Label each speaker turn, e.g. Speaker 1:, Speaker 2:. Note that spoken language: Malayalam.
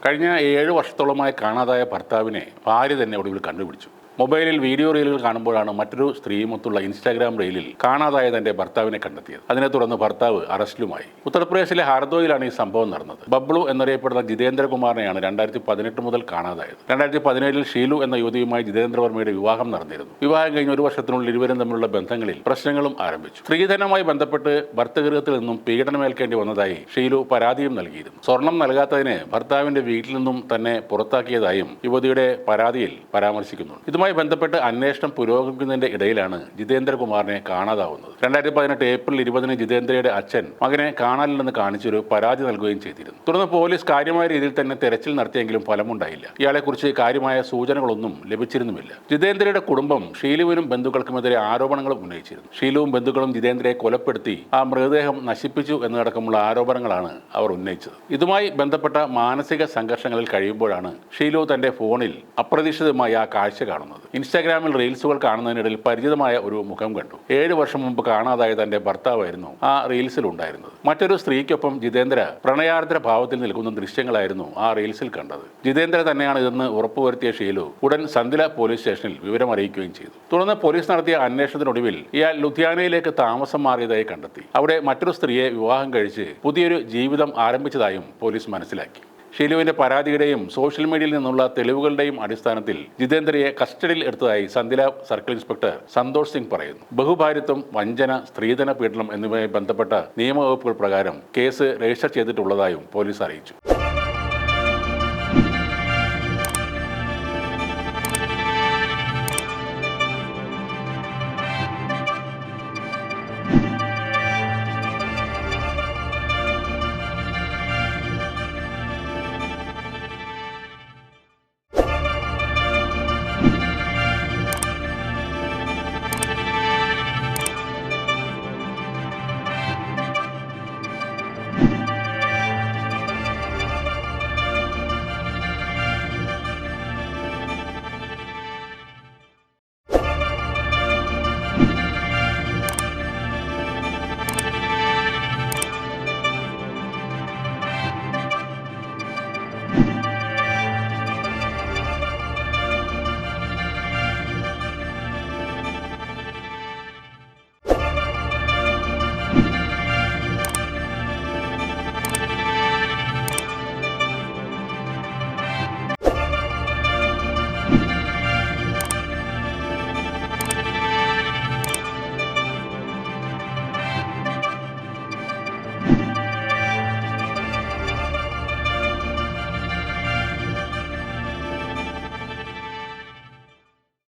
Speaker 1: കഴിഞ്ഞ ഏഴ് വർഷത്തോളമായി കാണാതായ ഭർത്താവിനെ ഭാര്യ തന്നെ ഒടുവിൽ കണ്ടുപിടിച്ചു. മൊബൈലിൽ വീഡിയോ റീലുകൾ കാണുമ്പോഴാണ് മറ്റൊരു സ്ത്രീയുമൊത്തുള്ള ഇൻസ്റ്റാഗ്രാം റീലിൽ കാണാതായ തന്റെ ഭർത്താവിനെ കണ്ടെത്തിയത്. അതിനെ തുടർന്ന് ഭർത്താവ് അറസ്റ്റിലുമായി. ഉത്തർപ്രദേശിലെ ഹാർദോയിലാണ് ഈ സംഭവം നടന്നത്. ബബ്ലു എന്നറിയപ്പെടുന്ന ജിതേന്ദ്രകുമാറിനെയാണ് രണ്ടായിരത്തി പതിനെട്ട് മുതൽ കാണാതായത്. രണ്ടായിരത്തി പതിനേഴിൽ ഷീലു എന്ന യുവതിയുമായി ജിതേന്ദ്രവർമ്മയുടെ വിവാഹം നടന്നിരുന്നു. വിവാഹം കഴിഞ്ഞ ഒരു വർഷത്തിനുള്ളിൽ ഇരുവരും തമ്മിലുള്ള ബന്ധങ്ങളിൽ പ്രശ്നങ്ങളും ആരംഭിച്ചു. സ്ത്രീധനവുമായി ബന്ധപ്പെട്ട് ഭർത്തഗൃഹത്തിൽ നിന്നും പീഡനമേൽക്കേണ്ടി വന്നതായി ഷീലു പരാതിയും നൽകിയിരുന്നു. സ്വർണം നൽകാത്തതിന് ഭർത്താവിന്റെ വീട്ടിൽ നിന്നും തന്നെ പുറത്താക്കിയതായും യുവതിയുടെ പരാതിയിൽ പരാമർശിക്കുന്നുണ്ട്. ഇതുമായി ബന്ധപ്പെട്ട് അന്വേഷണം പുരോഗമിക്കുന്നതിന്റെ ഇടയിലാണ് ജിതേന്ദ്രകുമാറിനെ കാണാതാവുന്നത്. രണ്ടായിരത്തി പതിനെട്ട് ഏപ്രിൽ ഇരുപതിന് ജിതേന്ദ്രയുടെ അച്ഛൻ മകനെ കാണാനില്ലെന്ന് കാണിച്ചൊരു പരാതി നൽകുകയും ചെയ്തിരുന്നു. തുടർന്ന് പോലീസ് കാര്യമായ രീതിയിൽ തന്നെ തെരച്ചിൽ നടത്തിയെങ്കിലും ഫലമുണ്ടായില്ല. ഇയാളെക്കുറിച്ച് കാര്യമായ സൂചനകളൊന്നും ലഭിച്ചിരുന്നുമില്ല. ജിതേന്ദ്രയുടെ കുടുംബം ഷീലുവിനും ബന്ധുക്കൾക്കുമെതിരെ ആരോപണങ്ങൾ ഉന്നയിച്ചിരുന്നു. ഷീലുവും ബന്ധുക്കളും ജിതേന്ദ്രയെ കൊലപ്പെടുത്തി ആ മൃതദേഹം നശിപ്പിച്ചു എന്നതടക്കമുള്ള ആരോപണങ്ങളാണ് അവർ ഉന്നയിച്ചത്. ഇതുമായി ബന്ധപ്പെട്ട മാനസിക സംഘർഷങ്ങളിൽ കഴിയുമ്പോഴാണ് ഷീലു തന്റെ ഫോണിൽ അപ്രതീക്ഷിതമായി ആ കാഴ്ച കാണുന്നത് ഇൻസ്റ്റാഗ്രാമിൽ റീൽസുകൾ കാണുന്നതിനിടയിൽ പരിചിതമായ ഒരു മുഖം കണ്ടു. ഏഴ് വർഷം മുമ്പ് കാണാതായ തന്റെ ഭർത്താവായിരുന്നു ആ റീൽസിൽ ഉണ്ടായിരുന്നത്. മറ്റൊരു സ്ത്രീക്കൊപ്പം ജിതേന്ദ്ര പ്രണയാർദ്ര ഭാവത്തിൽ നിൽക്കുന്ന ദൃശ്യങ്ങളായിരുന്നു ആ റീൽസിൽ കണ്ടത്. ജിതേന്ദ്ര തന്നെയാണ് ഇതെന്ന് ഉറപ്പുവരുത്തിയ ഷീലു ഉടൻ സന്ദില പോലീസ് സ്റ്റേഷനിൽ വിവരം അറിയിക്കുകയും ചെയ്തു. തുടർന്ന് പോലീസ് നടത്തിയ അന്വേഷണത്തിനൊടുവിൽ ഇയാൾ ലുധിയാനയിലേക്ക് താമസം മാറിയതായി കണ്ടെത്തി. അവിടെ മറ്റൊരു സ്ത്രീയെ വിവാഹം കഴിച്ച് പുതിയൊരു ജീവിതം ആരംഭിച്ചതായും പോലീസ് മനസ്സിലാക്കി. ഷീലുവിന്റെ പരാതിയുടെയും സോഷ്യൽ മീഡിയയിൽ നിന്നുള്ള തെളിവുകളുടെയും അടിസ്ഥാനത്തിൽ ജിതേന്ദ്രയെ കസ്റ്റഡിയിൽ എടുത്തതായി സന്ദില സർക്കിൾ ഇൻസ്പെക്ടർ സന്തോഷ് സിംഗ് പറയുന്നു. ബഹുഭാര്യത്വം വഞ്ചന സ്ത്രീധന പീഡനം എന്നിവയുമായി ബന്ധപ്പെട്ട നിയമവകുപ്പുകൾ പ്രകാരം കേസ് രജിസ്റ്റർ ചെയ്തിട്ടുള്ളതായും പോലീസ് അറിയിച്ചു.